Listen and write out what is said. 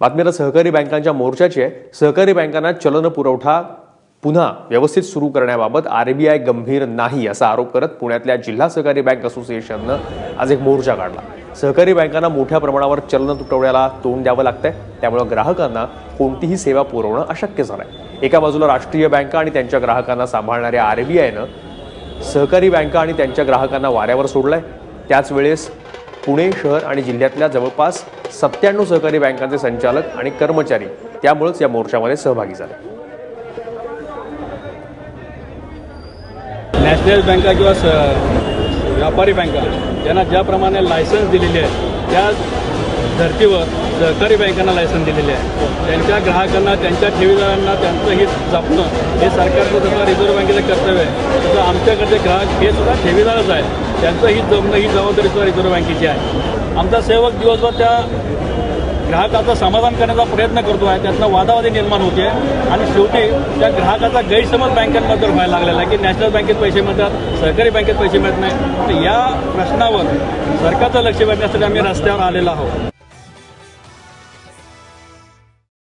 बातमीला सहकारी बँकांच्या मोर्चाची आहे. सहकारी बँकांना चलन पुरवठा पुन्हा व्यवस्थित सुरू करण्याबाबत आरबीआय गंभीर नाही असा आरोप करत पुण्यातल्या जिल्हा सहकारी बँक असोसिएशननं आज एक मोर्चा काढला. सहकारी बँकांना मोठ्या प्रमाणावर चलन तुटवड्याला तोंड द्यावं लागतंय. त्यामुळे ग्राहकांना कोणतीही सेवा पुरवणं अशक्य झालंय. एका बाजूला राष्ट्रीय बँका आणि त्यांच्या ग्राहकांना सांभाळणाऱ्या आरबीआयनं सहकारी बँका आणि त्यांच्या ग्राहकांना वाऱ्यावर सोडलंय. त्याच वेळेस पुणे शहर आणि जिल्ह्यातल्या जवळपास सत्त्याण्णव सहकारी बँकांचे संचालक आणि कर्मचारी त्यामुळेच या मोर्चामध्ये सहभागी झाले. नॅशनल बँका किंवा स व्यापारी बँका यांना ज्याप्रमाणे लायसन्स दिलेली आहे त्या धर्तीवर सहकारी बँकांना लायसन्स दिलेले आहे. त्यांच्या ग्राहकांना त्यांच्या ठेवीदारांना त्यांचं हित जपणं हे सरकारचं जसं रिझर्व्ह बँकेचं कर्तव्य आहे. तसं आमच्याकडचे ग्राहक हे सुद्धा ठेवीदारच आहेत. त्यांचं ही जमणं ही जबाबदारी सुद्धा रिझर्व्ह बँकेची आहे. आमचा सेवक दिवसभर त्या ग्राहकाचं समाधान करण्याचा प्रयत्न करतो आहे. त्यातनं वादावादी निर्माण होते. आणि शेवटी त्या ग्राहकाचा गैरसमज बँकांमध्ये व्हायला लागलेला आहे की नॅशनल बँकेत पैसे मिळतात सहकारी बँकेत पैसे मिळत नाही. तर या प्रश्नावर सरकारचं लक्ष वेधण्यासाठी आम्ही रस्त्यावर आलेलो आहोत.